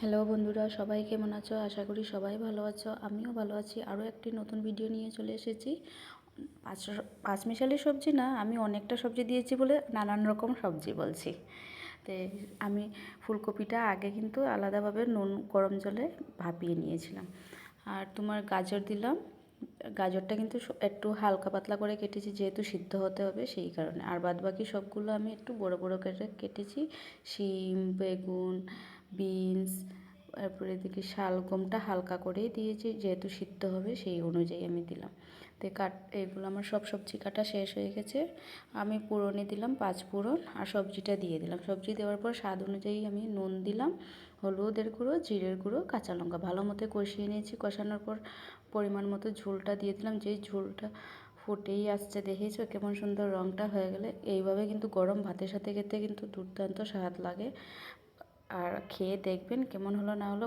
Hello বন্ধুরা, সবাই কেমন আছো? আশা করি সবাই ভালো আছো। আমিও ভালো আছি। আরও একটি নতুন ভিডিও নিয়ে চলে এসেছি। পাঁচ পাঁচ মিশালি সবজি না, আমি অনেকটা সবজি দিয়েছি বলে নানান রকম সবজি বলছি। তো আমি ফুলকপিটা আগে কিন্তু আলাদাভাবে নুন, গরম জলে ভাপিয়ে নিয়েছিলাম। আর তোমার গাজর দিলাম। গাজরটা কিন্তু একটু হালকা পাতলা করে কেটেছি, যেহেতু সিদ্ধ হতে হবে সেই কারণে। আর বাদ বাকি সবগুলো আমি একটু বড় বড় করে কেটেছি। শিম, বেগুন বিনস, তারপরে দেখি শালগমটা হালকা করেই দিয়েছি, যেহেতু সিদ্ধ হবে সেই অনুযায়ী আমি দিলাম। তো কাট, এগুলো আমার সব সবজি কাটা শেষ হয়ে গেছে। আমি পুরনে দিলাম পাঁচ পুরন আর সবজিটা দিয়ে দিলাম। সবজি দেওয়ার পর স্বাদ অনুযায়ী আমি নুন দিলাম, হলুদের গুঁড়ো, জিরের গুঁড়ো, কাঁচা লঙ্কা ভালো মতো কষিয়ে নিয়েছি। কষানোর পর পরিমাণ মতো ঝোলটা দিয়ে দিলাম। যেই ঝোলটা ফুটেই আসছে দেখেছ? কেমন সুন্দর রঙটা হয়ে গেলে। এইভাবে কিন্তু গরম ভাতের সাথে খেতে কিন্তু দুর্দান্ত স্বাদ লাগে। আর খেয়ে দেখবেন কেমন হলো না হলো